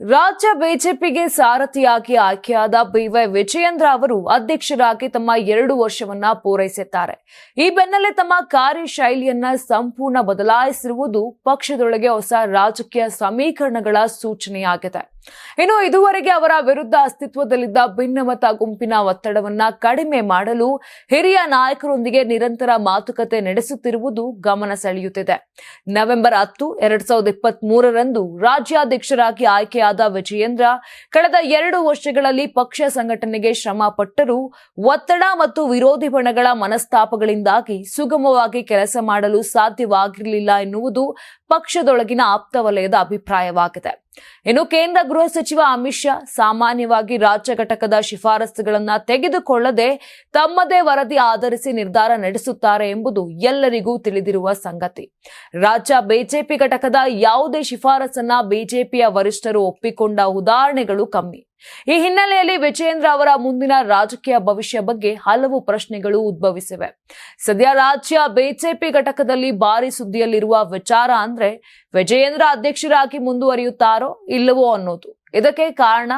ರಾಜ್ಯ ಬಿಜೆಪಿಗೆ ಸಾರಥಿಯಾಗಿ ಆಯ್ಕೆಯಾದ ಬಿವೈ ವಿಜಯೇಂದ್ರ ಅವರು ಅಧ್ಯಕ್ಷರಾಗಿ ತಮ್ಮ ಎರಡು ವರ್ಷವನ್ನ ಪೂರೈಸಿದ್ದಾರೆ. ಈ ಬೆನ್ನಲ್ಲೇ ತಮ್ಮ ಕಾರ್ಯಶೈಲಿಯನ್ನ ಸಂಪೂರ್ಣ ಬದಲಾಯಿಸಿರುವುದು ಪಕ್ಷದೊಳಗೆ ಹೊಸ ರಾಜಕೀಯ ಸಮೀಕರಣಗಳ ಸೂಚನೆಯಾಗಿದೆ. ಇನ್ನು ಇದುವರೆಗೆ ಅವರ ವಿರುದ್ಧ ಅಸ್ತಿತ್ವದಲ್ಲಿದ್ದ ಭಿನ್ನಮತ ಗುಂಪಿನ ಒತ್ತಡವನ್ನ ಕಡಿಮೆ ಮಾಡಲು ಹಿರಿಯ ನಾಯಕರೊಂದಿಗೆ ನಿರಂತರ ಮಾತುಕತೆ ನಡೆಸುತ್ತಿರುವುದು ಗಮನ ಸೆಳೆಯುತ್ತಿದೆ. ನವೆಂಬರ್ ಹತ್ತು, ಎರಡ್ ಸಾವಿರದ ಇಪ್ಪತ್ತ್ ಮೂರರಂದು ರಾಜ್ಯಾಧ್ಯಕ್ಷರಾಗಿ ಆಯ್ಕೆಯಾದ ವಿಜಯೇಂದ್ರ ಕಳೆದ ಎರಡು ವರ್ಷಗಳಲ್ಲಿ ಪಕ್ಷ ಸಂಘಟನೆಗೆ ಶ್ರಮ ಪಟ್ಟರೂ ಒತ್ತಡ ಮತ್ತು ವಿರೋಧಿ ಬಣಗಳ ಮನಸ್ತಾಪಗಳಿಂದಾಗಿ ಸುಗಮವಾಗಿ ಕೆಲಸ ಮಾಡಲು ಸಾಧ್ಯವಾಗಿರಲಿಲ್ಲ ಎನ್ನುವುದು ಪಕ್ಷದೊಳಗಿನ ಆಪ್ತ ವಲಯದ ಅಭಿಪ್ರಾಯವಾಗಿದೆ. ಇನ್ನು ಕೇಂದ್ರ ಗೃಹ ಸಚಿವ ಅಮಿತ್ ಶಾ ಸಾಮಾನ್ಯವಾಗಿ ರಾಜ್ಯ ಘಟಕದ ಶಿಫಾರಸುಗಳನ್ನು ತೆಗೆದುಕೊಳ್ಳದೆ ತಮ್ಮದೇ ವರದಿ ಆಧರಿಸಿ ನಿರ್ಧಾರ ನಡೆಸುತ್ತಾರೆ ಎಂಬುದು ಎಲ್ಲರಿಗೂ ತಿಳಿದಿರುವ ಸಂಗತಿ. ರಾಜ್ಯ ಬಿಜೆಪಿ ಘಟಕದ ಯಾವುದೇ ಶಿಫಾರಸನ್ನ ಬಿಜೆಪಿಯ ವರಿಷ್ಠರು ಒಪ್ಪಿಕೊಂಡ ಉದಾಹರಣೆಗಳು ಕಮ್ಮಿ. ಈ ಹಿನ್ನೆಲೆಯಲ್ಲಿ ವಿಜಯೇಂದ್ರ ಅವರ ಮುಂದಿನ ರಾಜಕೀಯ ಭವಿಷ್ಯ ಬಗ್ಗೆ ಹಲವು ಪ್ರಶ್ನೆಗಳು ಉದ್ಭವಿಸಿವೆ. ಸದ್ಯ ರಾಜ್ಯ ಬಿಜೆಪಿ ಘಟಕದಲ್ಲಿ ಭಾರಿ ಸುದ್ದಿಯಲ್ಲಿರುವ ವಿಚಾರ ಅಂದ್ರೆ ವಿಜಯೇಂದ್ರ ಅಧ್ಯಕ್ಷರಾಗಿ ಮುಂದುವರಿಯುತ್ತಾರೋ ಇಲ್ಲವೋ ಅನ್ನೋದು. ಇದಕ್ಕೆ ಕಾರಣ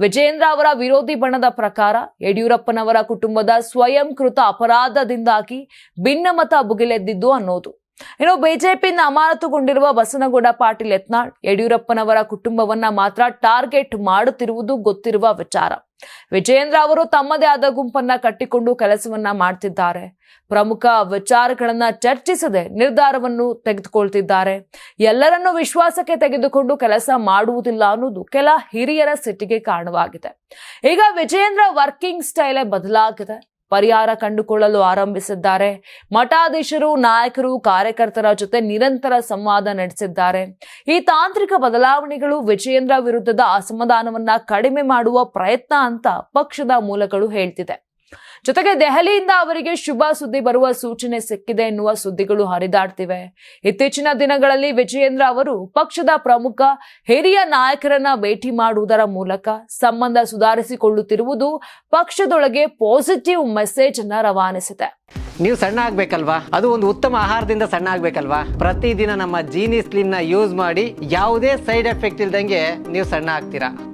ವಿಜಯೇಂದ್ರ ಅವರ ವಿರೋಧಿ ಬಣದ ಪ್ರಕಾರ ಯಡಿಯೂರಪ್ಪನವರ ಕುಟುಂಬದ ಸ್ವಯಂಕೃತ ಅಪರಾಧದಿಂದಾಗಿ ಭಿನ್ನಮತ ಭುಗಿಲೆದ್ದಿದ್ದು ಅನ್ನೋದು. ಇನ್ನು ಬಿಜೆಪಿಯಿಂದ ಅಮಾನತುಗೊಂಡಿರುವ ಬಸನಗೌಡ ಪಾಟೀಲ್ ಯತ್ನಾಳ್, ಯಡಿಯೂರಪ್ಪನವರ ಕುಟುಂಬವನ್ನ ಮಾತ್ರ ಟಾರ್ಗೆಟ್ ಮಾಡುತ್ತಿರುವುದು ಗೊತ್ತಿರುವ ವಿಚಾರ. ವಿಜಯೇಂದ್ರ ಅವರು ತಮ್ಮದೇ ಆದ ಗುಂಪನ್ನ ಕಟ್ಟಿಕೊಂಡು ಕೆಲಸವನ್ನ ಮಾಡ್ತಿದ್ದಾರೆ. ಪ್ರಮುಖ ವಿಚಾರಗಳನ್ನ ಚರ್ಚಿಸದೆ ನಿರ್ಧಾರವನ್ನು ತೆಗೆದುಕೊಳ್ತಿದ್ದಾರೆ. ಎಲ್ಲರನ್ನೂ ವಿಶ್ವಾಸಕ್ಕೆ ತೆಗೆದುಕೊಂಡು ಕೆಲಸ ಮಾಡುವುದಿಲ್ಲ ಅನ್ನೋದು ಕೆಲ ಹಿರಿಯರ ಸಿಟ್ಟಿಗೆ ಕಾರಣವಾಗಿದೆ. ಈಗ ವಿಜಯೇಂದ್ರ ವರ್ಕಿಂಗ್ ಸ್ಟೈಲೇ ಬದಲಾಗಿದೆ. ಪರಿಹಾರ ಕಂಡುಕೊಳ್ಳಲು ಆರಂಭಿಸಿದ್ದಾರೆ. ಮಠಾಧೀಶರು, ನಾಯಕರು, ಕಾರ್ಯಕರ್ತರ ಜೊತೆ ನಿರಂತರ ಸಂವಾದ ನಡೆಸಿದ್ದಾರೆ. ಈ ತಾಂತ್ರಿಕ ಬದಲಾವಣೆಗಳು ವಿಜಯೇಂದ್ರ ವಿರುದ್ಧದ ಅಸಮಾಧಾನವನ್ನ ಕಡಿಮೆ ಮಾಡುವ ಪ್ರಯತ್ನ ಅಂತ ಪಕ್ಷದ ಮೂಲಗಳು ಹೇಳ್ತಿದೆ. ಜೊತೆಗೆ ದೆಹಲಿಯಿಂದ ಅವರಿಗೆ ಶುಭ ಸುದ್ದಿ ಬರುವ ಸೂಚನೆ ಸಿಕ್ಕಿದೆ ಎನ್ನುವ ಸುದ್ದಿಗಳು ಹರಿದಾಡ್ತಿವೆ. ಇತ್ತೀಚಿನ ದಿನಗಳಲ್ಲಿ ವಿಜಯೇಂದ್ರ ಅವರು ಪಕ್ಷದ ಪ್ರಮುಖ ಹಿರಿಯ ನಾಯಕರನ್ನ ಭೇಟಿ ಮಾಡುವುದರ ಮೂಲಕ ಸಂಬಂಧ ಸುಧಾರಿಸಿಕೊಳ್ಳುತ್ತಿರುವುದು ಪಕ್ಷದೊಳಗೆ ಪಾಸಿಟಿವ್ ಮೆಸೇಜ್ ಅನ್ನ ರವಾನಿಸಿದೆ. ನೀವು ಸಣ್ಣ ಆಗ್ಬೇಕಲ್ವಾ? ಅದು ಒಂದು ಉತ್ತಮ ಆಹಾರದಿಂದ ಸಣ್ಣ ಆಗ್ಬೇಕಲ್ವಾ? ಪ್ರತಿದಿನ ನಮ್ಮ ಜೀನಿ ಸ್ಲಿಮ್ನ ಯೂಸ್ ಮಾಡಿ ಯಾವುದೇ ಸೈಡ್ ಎಫೆಕ್ಟ್ ಇಲ್ದಂಗೆ ನೀವು ಸಣ್ಣ ಆಗ್ತೀರಾ?